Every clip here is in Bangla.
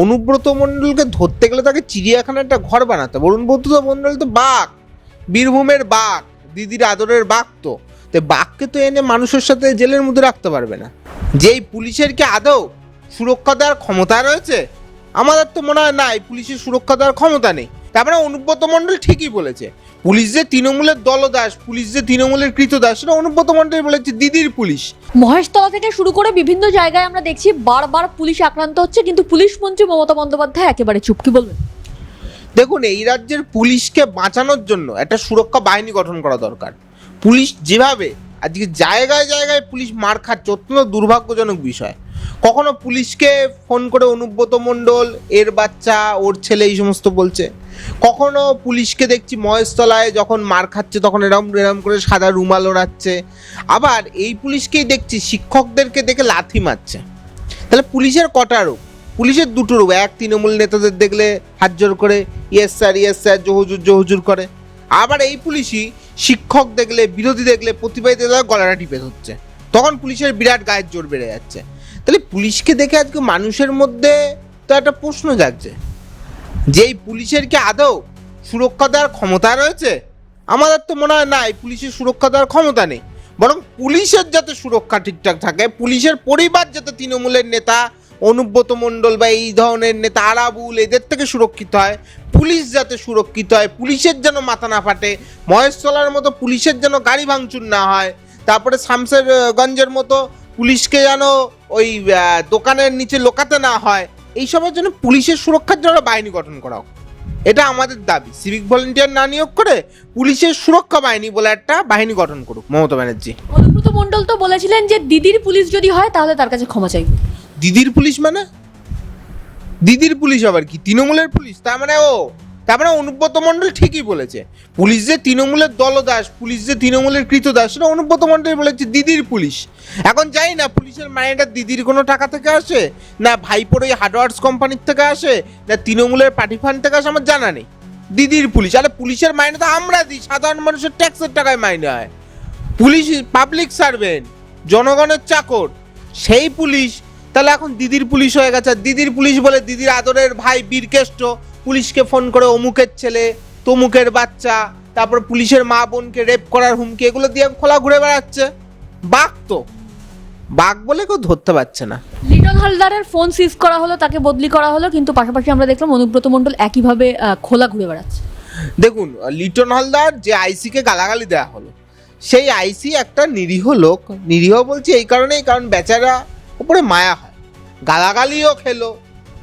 অনুব্রত মণ্ডলকে ধরতে গেলে তাকে চিড়িয়াখানার একটা ঘর বানাতে বরুণ বৌদ্ধ মণ্ডল তো বাঘ, বীরভূমের বাঘ, দিদির আদরের বাঘ তো। তো বাঘকে তো এনে মানুষের সাথে জেলের মধ্যে রাখতে পারবে না। যেই পুলিশের কি আদৌ সুরক্ষা দেওয়ার ক্ষমতা রয়েছে আমাদের তো মনে হয় নাই পুলিশের সুরক্ষা দেওয়ার ক্ষমতা নেই। তারপরে অনুব্রত মণ্ডল ঠিকই বলেছে। পুলিশ যে তৃণমূলের দলদাস পুলিশ যে তৃণমূলের কৃতদাস সেটা অনুব্রত মণ্ডল বলেছে দিদির পুলিশ। মহেশতলা থেকে শুরু করে বিভিন্ন জায়গায় আমরা দেখছি বারবার পুলিশ আক্রান্ত হচ্ছে কিন্তু পুলিশ মন্ত্রী মমতা বন্দ্যোপাধ্যায় একেবারে চুপ কি বলবেন? দেখুন এই রাজ্যের পুলিশকে বাঁচানোর জন্য একটা সুরক্ষা বাহিনী গঠন করা দরকার। পুলিশ যেভাবে আজকে জায়গায় জায়গায় পুলিশ মার খাচ্ছে, অত্যন্ত দুর্ভাগ্যজনক বিষয়। কখনো পুলিশকে ফোন করে অনুব্রত মণ্ডল, এর বাচ্চা, ওর ছেলে এই সমস্ত বলছে। কখনো পুলিশকে দেখছি মহেশতলায় যখন মার খাচ্ছে তখন এরম এরম করে সাদা রুমাল ওড়াচ্ছে। আবার এই পুলিশকেই দেখছি, শিক্ষকদেরকে দেখে লাথি মারছে। তাহলে পুলিশের কটা রূপ পুলিশের দুটো রূপ এক তৃণমূল নেতাদের দেখলে হাত করে, ইয়েস স্যার ইয়েস স্যার, জহুজুর জহুজুর করে। আবার এই পুলিশই শিক্ষক দেখলে, বিরোধী দেখলে, প্রতিবাদী দেখলে গলাটা টিপে ধরছে। তখন পুলিশের বিরাট গায়ের জোর বেড়ে যাচ্ছে। তাহলে পুলিশকে দেখে আজকে মানুষের মধ্যে তো একটা প্রশ্ন জাগছে। যে এই পুলিশের কি আদৌ সুরক্ষা দেওয়ার ক্ষমতা রয়েছে? আমাদের তো মনে হয় না, এই পুলিশের সুরক্ষা দেওয়ার ক্ষমতা নেই। বরং পুলিশের যাতে সুরক্ষা ঠিকঠাক থাকে, পুলিশের পরিবার যাতে তৃণমূলের নেতা, অনুব্রত মণ্ডল বা এই ধরনের নেতা, আরাবুল, এদের থেকে সুরক্ষিত হয় পুলিশ যাতে সুরক্ষিত হয় পুলিশের যেন মাথা না ফাটে মহেশতলার মতো পুলিশের যেন গাড়ি ভাঙচুর না হয় তারপরে শামসেরগঞ্জের মতো পুলিশকে যেন ওই দোকানের নিচে লোকাতে না হয় এইসবের জন্য পুলিশের সুরক্ষার জন্য বাহিনী গঠন করা হোক। এটা আমাদের দাবি। সিভিক ভলেন্টিয়ার না নিয়োগ করে পুলিশের সুরক্ষা বাহিনী বলে একটা বাহিনী গঠন করুক। মমতা ব্যানার্জি। অনুব্রত মণ্ডল তো বলেছিলেন যে দিদির পুলিশ যদি হয় তাহলে তার কাছে ক্ষমা চাইবে। দিদির পুলিশ মানে? দিদির পুলিশ আবার কি? তৃণমূলের পুলিশ? তার মানে ও, তার মানে অনুব্রত মণ্ডল ঠিকই বলেছে। পুলিশ যে তৃণমূলের দলদাস, পুলিশ যে তৃণমূলের কৃতদাস, সেটা অনুব্রত মণ্ডল বলেছে, দিদির পুলিশ। এখন জানি না পুলিশের মাইনেটা দিদির কোনো টাকা থেকে আসে, না ভাইপোর ওই হার্ডওয়ার্স কোম্পানির থেকে আসে, না তৃণমূলের পার্টি ফান্ড থেকে আসে, আমার জানা নেই। দিদির পুলিশ, আরে পুলিশের মাইনে তো আমরা দিই, সাধারণ মানুষের ট্যাক্সের টাকায় মাইনে হয়। পুলিশ পাবলিক সার্ভেন্ট, জনগণের চাকর, সেই পুলিশ তাহলে এখন দিদির পুলিশ হয়ে গেছে। দিদির পুলিশ বলে দিদির আদরের ভাই বীরকেষ্ট পুলিশকে ফোন করে অমুকের ছেলে তমুকের বাচ্চা তারপর পুলিশের মা বোনকে রেপ করার হুমকি এগুলো দিয়ে খোলা ঘুরে বেড়াচ্ছে। বাঘ তো। বাঘ বলে কেউ ধরতে পারছে না। লিটন হালদারের ফোন সিজ করা হলো তাকে বদলি করা হলো কিন্তু পাশাপাশি আমরা দেখলাম অনুব্রত মণ্ডল একইভাবে খোলা ঘুরে বেড়াচ্ছে। দেখুন লিটন হালদার যে আইসিকে গালাগালি দেওয়া হলো সেই আইসি একটা নিরীহ লোক। নিরীহ বলছি এই কারণেই কারণ বেচারা উপরে মায়া হয়। গালাগালিও খেলো।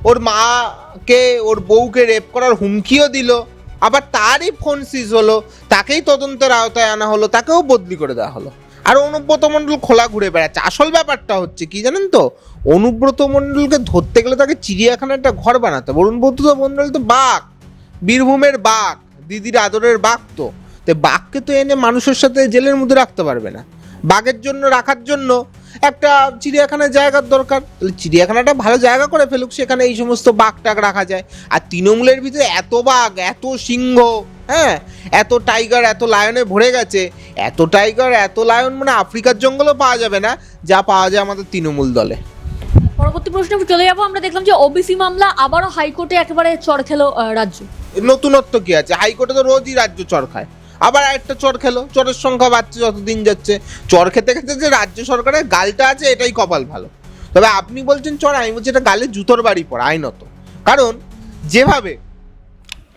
ওর মাকে, ওর বউকে রেপ করার হুমকিও দিল। আবার তারই ফোন সিজ হলো। তাকেই তদন্তের আওতায় আনা হলো। তাকেও বদলি করে দেওয়া হলো। আর অনুব্রত মণ্ডল খোলা ঘুরে বেড়াচ্ছে। আসল ব্যাপারটা হচ্ছে কি জানেন তো? অনুব্রত মণ্ডলকে ধরতে গেলে তাকে চিড়িয়াখানার একটা ঘর বানাতে হবে। অনুব্রত মণ্ডল তো বাঘ। বীরভূমের বাঘ। দিদির আদরের বাঘ তো। তো বাঘকে তো এনে মানুষের সাথে জেলের মধ্যে রাখতে পারবে না। বাঘের জন্য, রাখার জন্য একটা চিড়িয়াখানার জায়গার দরকার। তাহলে চিড়িয়াখানাটা ভালো জায়গা করে ফেলুক সেখানে এই সমস্ত বাঘ টাক রাখা যায়। আর তৃণমূলের ভিতরে এত বাঘ এত সিংহ হ্যাঁ? এত টাইগার এত লায়নে ভরে গেছে। এত টাইগার এত লায়ন মানে আফ্রিকার জঙ্গলও পাওয়া যাবে না যা পাওয়া যায় আমাদের তৃণমূল দলে। পরবর্তী প্রশ্নে চলে যাব। আমরা দেখলাম যে ওবিসি মামলা আবারও হাইকোর্টে একেবারে চড় খেলো রাজ্য। নতুনত্ব কি আছে? হাইকোর্টে তো রোজই রাজ্য চর খায় আবার একটা চর খেলো। চরের সংখ্যা বাড়ছে যত দিন যাচ্ছে। চর খেতে খেতে যে রাজ্য সরকারের গালটা আছে, এটাই কপাল ভালো। তবে আপনি বলছেন চর, আমি বলছি এটা গালে জুতোর বাড়ি পড়া, আইনত। কারণ যেভাবে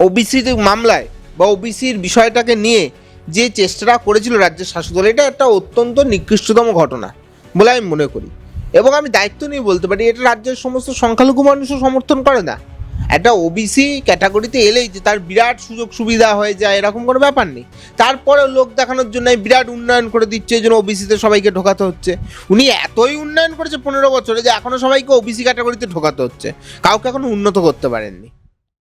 ওবিসি মামলায় বা ওবিসির বিষয়টাকে নিয়ে যে চেষ্টাটা করেছিল রাজ্যের শাসক দল, এটা একটা অত্যন্ত নিকৃষ্টতম ঘটনা বলে আমি মনে করি। এবং আমি দায়িত্ব নিয়ে বলতে পারি, এটা রাজ্যের সমস্ত সংখ্যালঘু মানুষও সমর্থন করে না। একটা ওবিসি ক্যাটাগরিতে এলেই যে তার বিরাট সুযোগ সুবিধা হয়ে যায়, এরকম কোনো ব্যাপার নেই। তারপরে লোক দেখানোর জন্য বিরাট উন্নয়ন করে দিচ্ছে, এই জন্য ওবিসিতে সবাইকে ঢোকাতে হচ্ছে। উনি এতই উন্নয়ন করেছে পনেরো বছরে যে এখনও সবাইকে ওবিসি ক্যাটাগরিতে ঢোকাতে হচ্ছে। কাউকে এখনও উন্নত করতে পারেননি।